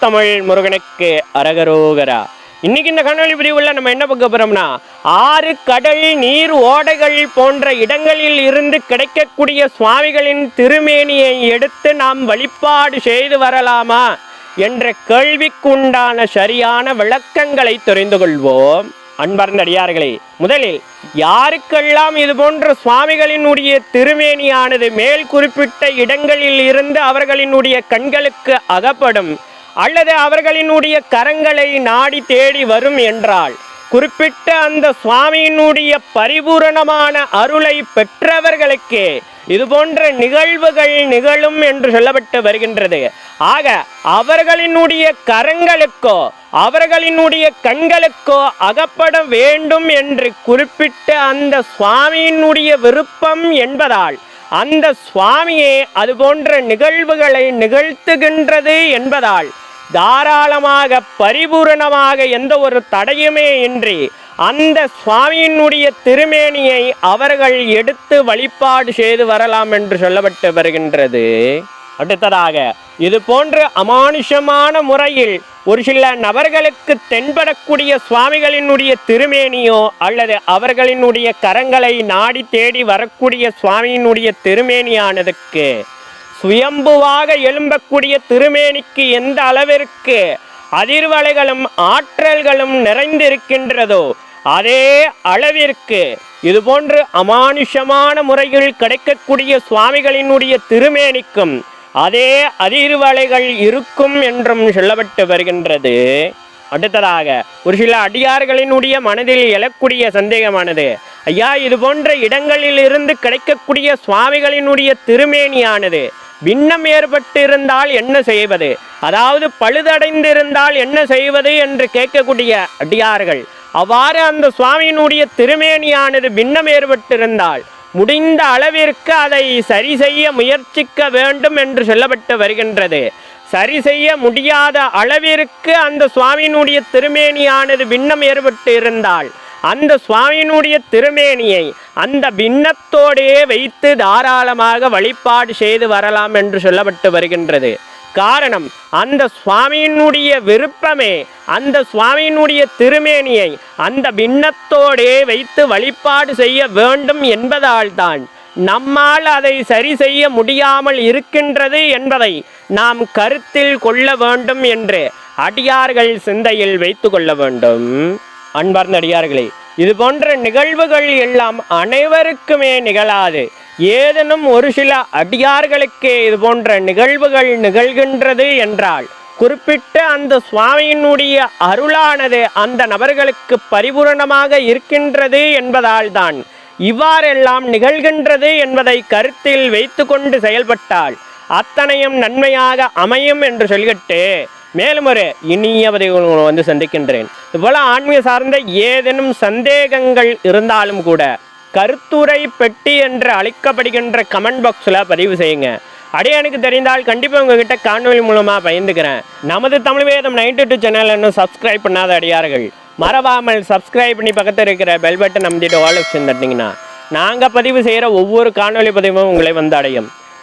தமிழ் முருகனுக்கு அரகரோகரா. இன்னைக்கு இந்த கண்ணொலி பிரிவுல நம்ம என்ன பார்க்க போறோம்னா ஆறு கடல் நீர் ஓடைகள் போன்ற இடங்களில் இருந்து கிடைக்கக்கூடிய சுவாமிகளின் திருமேனியை எடுத்து நாம் வழிபாடு செய்து வரலாமா என்ற கேள்விக்குண்டான சரியான விளக்கங்களை தெரிந்து கொள்வோம். அன்பார்ந்த அடியார்களே முதலில் யாருக்கெல்லாம் இது போன்ற சுவாமிகளினுடைய திருமேனியானது மேல் குறிப்பிட்ட இடங்களில் இருந்து அவர்களினுடைய கண்களுக்கு அகப்படும் அல்லது அவர்களினுடைய கரங்களை நாடி தேடி வரும் என்றால் குறிப்பிட்ட அந்த சுவாமியினுடைய பரிபூரணமான அருளை பெற்றவர்களுக்கே இது போன்ற நிகழ்வுகள் நிகழும் என்று சொல்லப்பட்டு வருகின்றது. ஆக அவர்களினுடைய கரங்களுக்கோ அவர்களினுடைய கண்களுக்கோ அகப்பட வேண்டும் என்று குறிப்பிட்ட அந்த சுவாமியினுடைய விருப்பம் என்பதால் அந்த சுவாமியே அது போன்ற நிகழ்வுகளை நிகழ்த்துகின்றது என்பதால் தாராளமாக பரிபூரணமாக எந்த ஒரு தடையுமே இன்றி அந்த சுவாமியினுடைய திருமேனியை அவர்கள் எடுத்து வழிபாடு செய்து வரலாம் என்று சொல்லப்பட்டு வருகின்றது. அடுத்ததாக இது போன்று அமானுஷமான முறையில் ஒரு சில நபர்களுக்கு தென்படக்கூடிய சுவாமிகளினுடைய திருமேனியோ அல்லது அவர்களினுடைய கரங்களை நாடி தேடி வரக்கூடிய சுவாமியினுடைய திருமேனியானதுக்கு சுயம்புவாக எழும்பக்கூடிய திருமேனிக்கு எந்த அளவிற்கு அதிர்வலைகளும் ஆற்றல்களும் நிறைந்திருக்கின்றதோ அதே அளவிற்கு இது போன்று அமானுஷமான முறையில் கிடைக்கக்கூடிய சுவாமிகளினுடைய திருமேனிக்கும் அதே அதிர்வலைகள் இருக்கும் என்றும் சொல்லப்பட்டு வருகின்றது. அடுத்ததாக ஒரு சில அடியார்களினுடைய மனதில் எழக்கூடிய சந்தேகமானது. ஐயா இது போன்ற இடங்களில் இருந்து கிடைக்கக்கூடிய சுவாமிகளினுடைய திருமேனியானது பின்னம் ஏற்பட்டிருந்தால் என்ன செய்வது? அதாவது பழுதடைந்திருந்தால் என்ன செய்வது என்று கேட்கக்கூடிய அடியார்கள். அவ்வாறு அந்த சுவாமியினுடைய திருமேனியானது பின்னம் ஏற்பட்டிருந்தால் முடிந்த அளவிற்கு அதை சரி செய்ய முயற்சிக்க வேண்டும் என்று சொல்லப்பட்டு வருகின்றது. சரி செய்ய முடியாத அளவிற்கு அந்த சுவாமியினுடைய திருமேனியானது பின்னம் ஏற்பட்டு இருந்தால் அந்த சுவாமியினுடைய திருமேனியை அந்த பின்னத்தோடே வைத்து தாராளமாக வழிபாடு செய்து வரலாம் என்று சொல்லப்பட்டு வருகின்றது. காரணம் அந்த சுவாமியினுடைய விருப்பமே அந்த சுவாமியினுடைய திருமேனியை அந்த பின்னத்தோடே வைத்து வழிபாடு செய்ய வேண்டும் என்பதால்தான் நம்மால் அதை சரி செய்ய முடியாமல் இருக்கின்றது என்பதை நாம் கருத்தில் கொள்ள வேண்டும் என்று அடியார்கள் சிந்தையில் வைத்து கொள்ள வேண்டும். அன்பார்ந்த அடியார்களே இது போன்ற நிகழ்வுகள் எல்லாம் அனைவருக்குமே நிகழாது. ஏதேனும் ஒரு சில அடியார்களுக்கே இது போன்ற நிகழ்வுகள் நிகழ்கின்றது என்றால் குறிப்பிட்ட அந்த சுவாமியினுடைய அருளானது அந்த நபர்களுக்கு பரிபூரணமாக இருக்கின்றது என்பதால் தான் இவ்வாறெல்லாம் நிகழ்கின்றது என்பதை கருத்தில் வைத்து கொண்டு செயல்பட்டால் அத்தனையும் நன்மையாக அமையும் என்று சொல்லிட்டு மேலும் ஒரு இனிய பதிவுகளை வந்து சந்திக்கின்றேன். இதுபோல் ஆன்மீக சார்ந்த ஏதேனும் சந்தேகங்கள் இருந்தாலும் கூட கருத்துரை பெட்டி என்று அழைக்கப்படுகின்ற கமெண்ட் பாக்ஸில் பதிவு செய்யுங்க. அப்படியே எனக்கு தெரிந்தால் கண்டிப்பாக உங்ககிட்ட காணொலி மூலமாக பயந்துக்கிறேன் நமது தமிழ் வேதம் நைன்டி டூ சேனல் இன்னும் சப்ஸ்கிரைப் பண்ணாத அடியார்கள் மறவாமல் சப்ஸ்கிரைப் பண்ணி பக்கத்தில் இருக்கிற பெல் பட்டன் நம்பிட்டு ஆல் ஆப்ஷன் தட்டிங்கன்னா நாங்கள் பதிவு செய்கிற ஒவ்வொரு காணொலி பதிவும் உங்களை வந்து அடையும்.